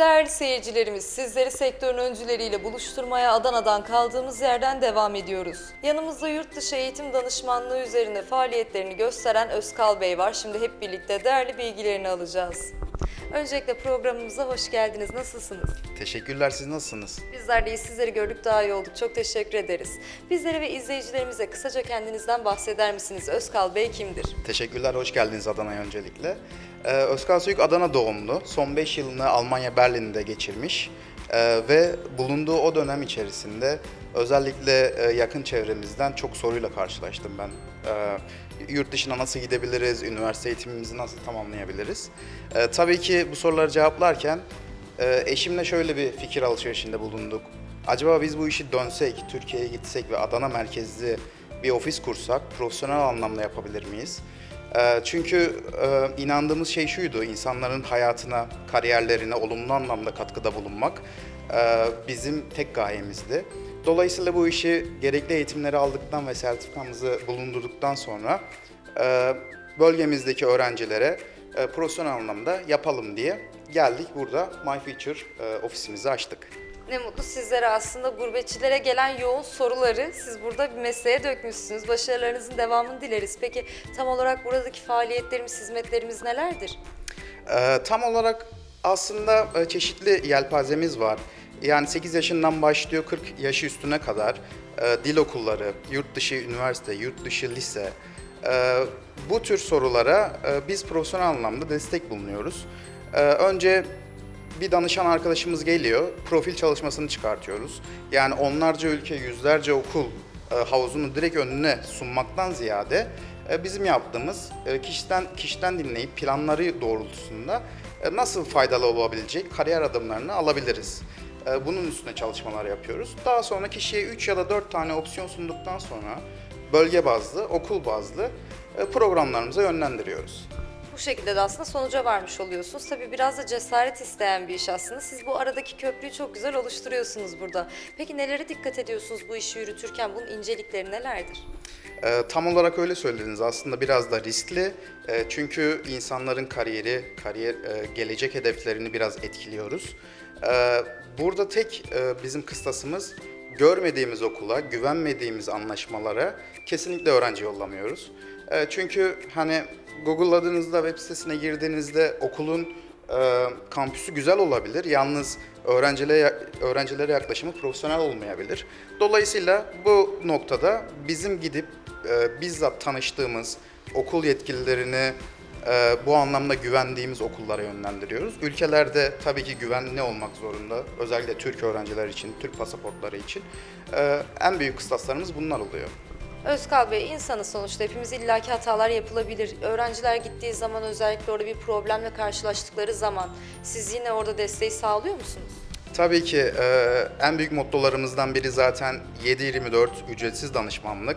Değerli seyircilerimiz, sizleri sektörün öncüleriyle buluşturmaya Adana'dan kaldığımız yerden devam ediyoruz. Yanımızda yurt dışı eğitim danışmanlığı üzerine faaliyetlerini gösteren Özkal Bey var. Şimdi hep birlikte değerli bilgilerini alacağız. Öncelikle programımıza hoş geldiniz. Nasılsınız? Teşekkürler, siz nasılsınız? Bizler de iyi, sizleri gördük daha iyi olduk. Çok teşekkür ederiz. Bizlere ve izleyicilerimize kısaca kendinizden bahseder misiniz? Özkal Bey kimdir? Teşekkürler, hoş geldiniz Adana'ya öncelikle. Ee, Özkan Soyuk Adana doğumlu, son 5 yılını Almanya Berlin'de geçirmiş Ee, ve bulunduğu o dönem içerisinde özellikle e, yakın çevremizden çok soruyla karşılaştım ben. Ee, yurt dışına nasıl gidebiliriz, üniversite eğitimimizi nasıl tamamlayabiliriz? Ee, tabii ki bu soruları cevaplarken e, eşimle şöyle bir fikir alışverişinde bulunduk. Acaba biz bu işi dönsek, Türkiye'ye gitsek ve Adana merkezli bir ofis kursak profesyonel anlamda yapabilir miyiz? Ee, Çünkü e, inandığımız şey şuydu, insanların hayatına, kariyerlerine olumlu anlamda katkıda bulunmak e, bizim tek gayemizdi. Dolayısıyla bu işi gerekli eğitimleri aldıktan ve sertifikamızı bulundurduktan sonra e, bölgemizdeki öğrencilere profesyonel anlamda yapalım diye geldik burada My Future ofisimizi açtık. Ne mutlu sizlere aslında gurbetçilere gelen yoğun soruları siz burada bir mesleğe dökmüşsünüz. Başarılarınızın devamını dileriz. Peki tam olarak buradaki faaliyetlerimiz, hizmetlerimiz nelerdir? Ee, tam olarak aslında e, çeşitli yelpazemiz var. Yani 8 yaşından başlıyor 40 yaş üstüne kadar e, dil okulları, yurt dışı üniversite, yurt dışı lise. e, bu tür sorulara biz profesyonel anlamda destek bulunuyoruz. Önce bir danışan arkadaşımız geliyor, profil çalışmasını çıkartıyoruz. Yani onlarca ülke, yüzlerce okul e, havuzunu direkt önüne sunmaktan ziyade e, bizim yaptığımız e, kişiden kişiden dinleyip planları doğrultusunda nasıl faydalı olabilecek kariyer adımlarını alabiliriz. Bunun üstüne çalışmalar yapıyoruz. Daha sonra kişiye 3 ya da 4 tane opsiyon sunduktan sonra bölge bazlı, okul bazlı programlarımıza yönlendiriyoruz. Bu şekilde de aslında sonuca varmış oluyorsunuz. Tabii biraz da cesaret isteyen bir iş aslında. Siz bu aradaki köprüyü çok güzel oluşturuyorsunuz burada. Peki nelere dikkat ediyorsunuz bu işi yürütürken? Bunun incelikleri nelerdir? Ee, tam olarak öyle söylediniz. Aslında biraz da riskli. Ee, çünkü insanların kariyeri, kariyer e, gelecek hedeflerini biraz etkiliyoruz. Ee, burada tek e, bizim kıstasımız görmediğimiz okula, güvenmediğimiz anlaşmalara kesinlikle öğrenci yollamıyoruz. Ee, çünkü hani Google'ladığınızda, web sitesine girdiğinizde okulun e, kampüsü güzel olabilir. Yalnız öğrencilere, öğrencilere yaklaşımı profesyonel olmayabilir. Dolayısıyla bu noktada bizim gidip e, bizzat tanıştığımız okul yetkililerini e, bu anlamda güvendiğimiz okullara yönlendiriyoruz. Ülkelerde tabii ki güvenli olmak zorunda. Özellikle Türk öğrenciler için, Türk pasaportları için. E, en büyük kıstaslarımız bunlar oluyor. Özkal Bey, insanı sonuçta hepimiz illaki hatalar yapılabilir. Öğrenciler gittiği zaman özellikle orada bir problemle karşılaştıkları zaman siz yine orada desteği sağlıyor musunuz? Tabii ki e, en büyük mottolarımızdan biri zaten 7-24 ücretsiz danışmanlık.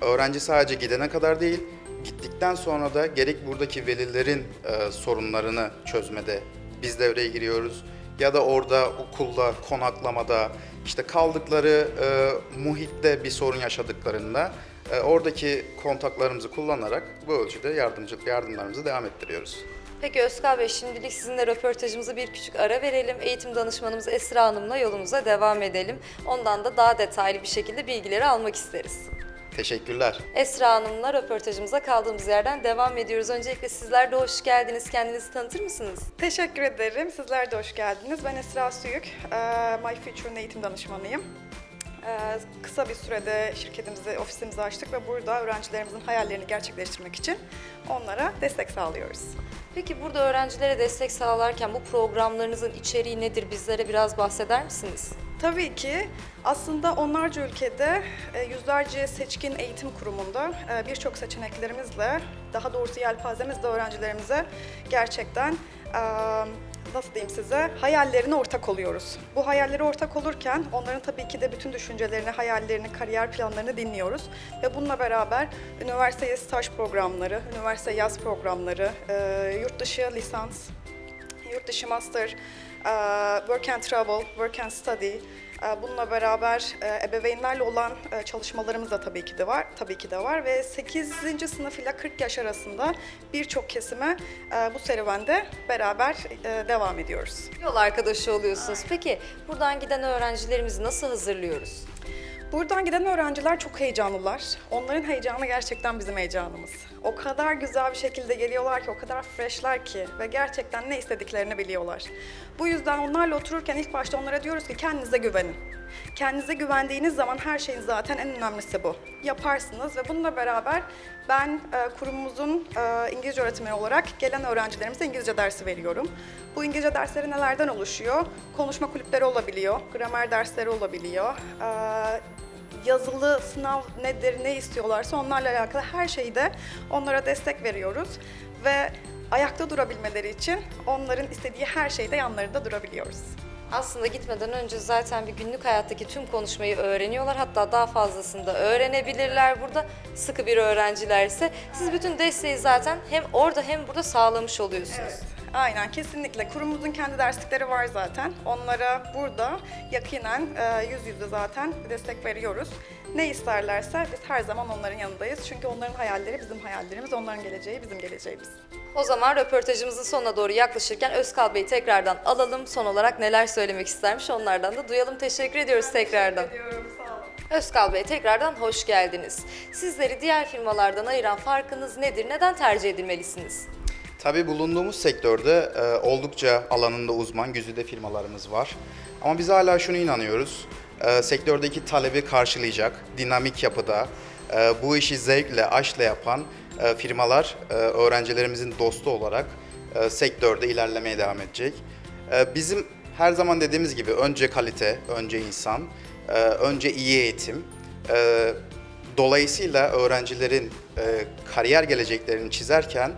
Öğrenci sadece gidene kadar değil, gittikten sonra da gerek buradaki velilerin e, sorunlarını çözmede biz devreye giriyoruz. Ya da orada okulda, konaklamada, işte kaldıkları e, muhitte bir sorun yaşadıklarında e, oradaki kontaklarımızı kullanarak bu ölçüde yardımcılık yardımlarımızı devam ettiriyoruz. Peki Özkal Bey, şimdilik sizinle röportajımızı bir küçük ara verelim. Eğitim danışmanımız Esra Hanım'la yolumuza devam edelim. Ondan da daha detaylı bir şekilde bilgileri almak isteriz. Teşekkürler. Esra Hanım'la röportajımıza kaldığımız yerden devam ediyoruz. Öncelikle sizler de hoş geldiniz. Kendinizi tanıtır mısınız? Teşekkür ederim. Sizler de hoş geldiniz. Ben Esra Suyuk. Eee, My Future'ın eğitim danışmanıyım. Eee, Kısa bir sürede şirketimizi, ofisimizi açtık ve burada öğrencilerimizin hayallerini gerçekleştirmek için onlara destek sağlıyoruz. Peki burada öğrencilere destek sağlarken bu programlarınızın içeriği nedir? Bizlere biraz bahseder misiniz? Tabii ki aslında onlarca ülkede e, yüzlerce seçkin eğitim kurumunda e, birçok seçeneklerimizle, daha doğrusu yelpazemizle öğrencilerimize gerçekten e, nasıl diyeyim size hayallerine ortak oluyoruz. Bu hayalleri ortak olurken onların tabii ki de bütün düşüncelerini, hayallerini, kariyer planlarını dinliyoruz ve bununla beraber üniversite staj programları, üniversite yaz programları, yurt dışı lisans, yurt dışı master work and travel, work and study, e, Bununla beraber e, ebeveynlerle olan e, çalışmalarımız da tabii ki de var, tabii ki de var ve 8. sınıf ile 40 yaş arasında birçok kesime bu serüvende beraber devam ediyoruz. Yol arkadaşı oluyorsunuz. Peki buradan giden öğrencilerimizi nasıl hazırlıyoruz? Buradan giden öğrenciler çok heyecanlılar. Onların heyecanı gerçekten bizim heyecanımız. O kadar güzel bir şekilde geliyorlar ki, o kadar freshler ki ve gerçekten ne istediklerini biliyorlar. Bu yüzden onlarla otururken ilk başta onlara diyoruz ki kendinize güvenin. Kendinize güvendiğiniz zaman her şeyin zaten en önemlisi bu. Yaparsınız ve bununla beraber ben e, kurumumuzun e, İngilizce öğretmeni olarak gelen öğrencilerimize İngilizce dersi veriyorum. Bu İngilizce dersleri nelerden oluşuyor? Konuşma kulüpleri olabiliyor, gramer dersleri olabiliyor, e, yazılı sınav nedir, ne istiyorlarsa onlarla alakalı her şeyde onlara destek veriyoruz. Ve ayakta durabilmeleri için onların istediği her şeyde yanlarında durabiliyoruz. Aslında gitmeden önce zaten bir günlük hayattaki tüm konuşmayı öğreniyorlar. Hatta daha fazlasını da öğrenebilirler burada. Sıkı bir öğrencilerse. Siz bütün desteği zaten hem orada hem burada sağlamış oluyorsunuz. Aynen kesinlikle. Kurumumuzun kendi derslikleri var zaten. Onlara burada yakinen e, yüz yüze zaten destek veriyoruz. Ne isterlerse biz her zaman onların yanındayız. Çünkü onların hayalleri bizim hayallerimiz, onların geleceği bizim geleceğimiz. O zaman röportajımızın sonuna doğru yaklaşırken Özkal Bey'i tekrardan alalım. Son olarak neler söylemek istermiş onlardan da duyalım. Teşekkür ediyoruz tekrardan. Diyorum, sağ olun. Özkal Bey tekrardan hoş geldiniz. Sizleri diğer firmalardan ayıran farkınız nedir? Neden tercih edilmelisiniz? Tabii bulunduğumuz sektörde e, oldukça alanında uzman güzide firmalarımız var. Ama biz hala şunu inanıyoruz. e, sektördeki talebi karşılayacak, dinamik yapıda, e, bu işi zevkle, aşkla yapan e, firmalar e, öğrencilerimizin dostu olarak e, sektörde ilerlemeye devam edecek. E, bizim her zaman dediğimiz gibi önce kalite, önce insan, e, önce iyi eğitim, e, Dolayısıyla öğrencilerin e, kariyer geleceklerini çizerken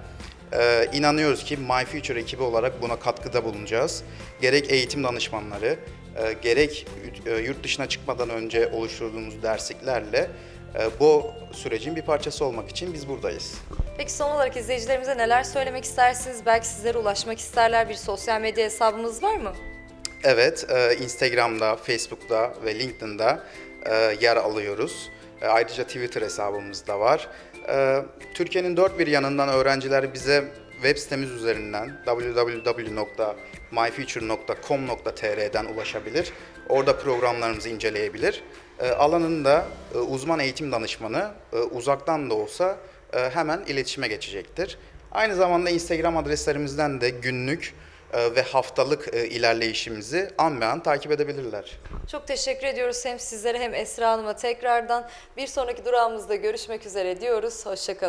e, inanıyoruz ki My Future ekibi olarak buna katkıda bulunacağız. Gerek eğitim danışmanları, e, gerek e, yurt dışına çıkmadan önce oluşturduğumuz dersliklerle e, bu sürecin bir parçası olmak için biz buradayız. Peki son olarak izleyicilerimize neler söylemek istersiniz? Belki sizlere ulaşmak isterler. Bir sosyal medya hesabımız var mı? Evet, e, Instagram'da, Facebook'ta ve LinkedIn'da e, yer alıyoruz. E, Ayrıca Twitter hesabımız da var. E, Türkiye'nin dört bir yanından öğrenciler bize web sitemiz üzerinden www.myfuture.com.tr'den ulaşabilir. Orada programlarımızı inceleyebilir. E, Alanında e, uzman eğitim danışmanı e, uzaktan da olsa e, hemen iletişime geçecektir. Aynı zamanda Instagram adreslerimizden de günlük ve haftalık e, ilerleyişimizi an be an takip edebilirler. Çok teşekkür ediyoruz hem sizlere hem Esra Hanım'a tekrardan. Bir sonraki durağımızda görüşmek üzere diyoruz. Hoşçakalın.